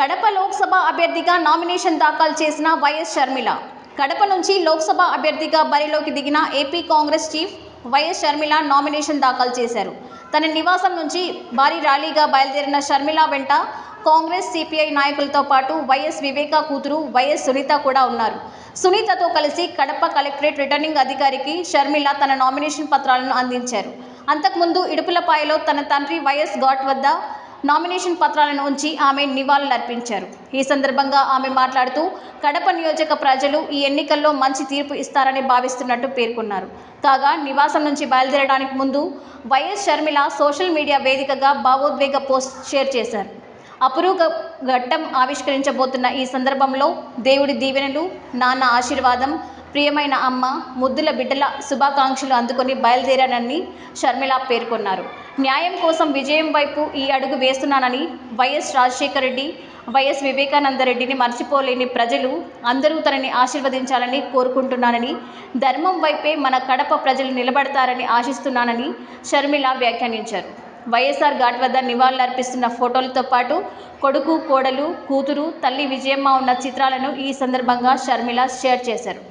కడప లోక్సభ అభ్యర్థిగా నామినేషన్ దాఖలు చేసిన వైఎస్ షర్మిల. కడప నుంచి లోక్సభ అభ్యర్థిగా బరిలోకి దిగిన AP Congress chief YS Sharmila nomination దాఖలు చేశారు. తన నివాసం నుంచి భారీ ర్యాలీగా బయలుదేరిన షర్మిల వెంట కాంగ్రెస్ సిపిఐ నాయకులతో పాటు వైఎస్ వివేక కూతురు వైఎస్ సునీత కూడా ఉన్నారు. సునీతతో కలిసి కడప కలెక్టరేట్ రిటర్నింగ్ అధికారికి షర్మిల తన నామినేషన్ పత్రాలను అందించారు. అంతకుముందు ఇడుపులపాయలో తన తండ్రి వైఎస్ ఘాట్ వద్ద నామినేషన్ పత్రాలను ఉంచి ఆమె నివాళులర్పించారు. ఈ సందర్భంగా ఆమె మాట్లాడుతూ కడప నియోజక ప్రజలు ఈ ఎన్నికల్లో మంచి తీర్పు ఇస్తారని భావిస్తున్నట్టు పేర్కొన్నారు. కాగా నివాసం నుంచి బయలుదేరడానికి ముందు వైఎస్ షర్మిల సోషల్ మీడియా వేదికగా భావోద్వేగ పోస్ట్ షేర్ చేశారు. అపురూప ఘట్టం ఆవిష్కరించబోతున్న ఈ సందర్భంలో దేవుడి దీవెనలు నాన్న ఆశీర్వాదం ప్రియమైన అమ్మ ముద్దుల బిడ్డల శుభాకాంక్షలు అందుకొని బయలుదేరానని షర్మిల పేర్కొన్నారు. న్యాయం కోసం విజయం వైపు ఈ అడుగు వేస్తున్నానని వైఎస్ రాజశేఖర రెడ్డి వైఎస్ వివేకానందరెడ్డిని మర్చిపోలేని ప్రజలు అందరూ తనని ఆశీర్వదించాలని కోరుకుంటున్నానని ధర్మం వైపే మన కడప ప్రజలు నిలబడతారని ఆశిస్తున్నానని షర్మిల వ్యాఖ్యానించారు. వైఎస్ఆర్ ఘాట్ వద్ద నివాళులర్పిస్తున్న ఫోటోలతో పాటు కొడుకు కోడలు కూతురు తల్లి విజయమ్మ ఉన్న చిత్రాలను ఈ సందర్భంగా షర్మిల షేర్ చేశారు.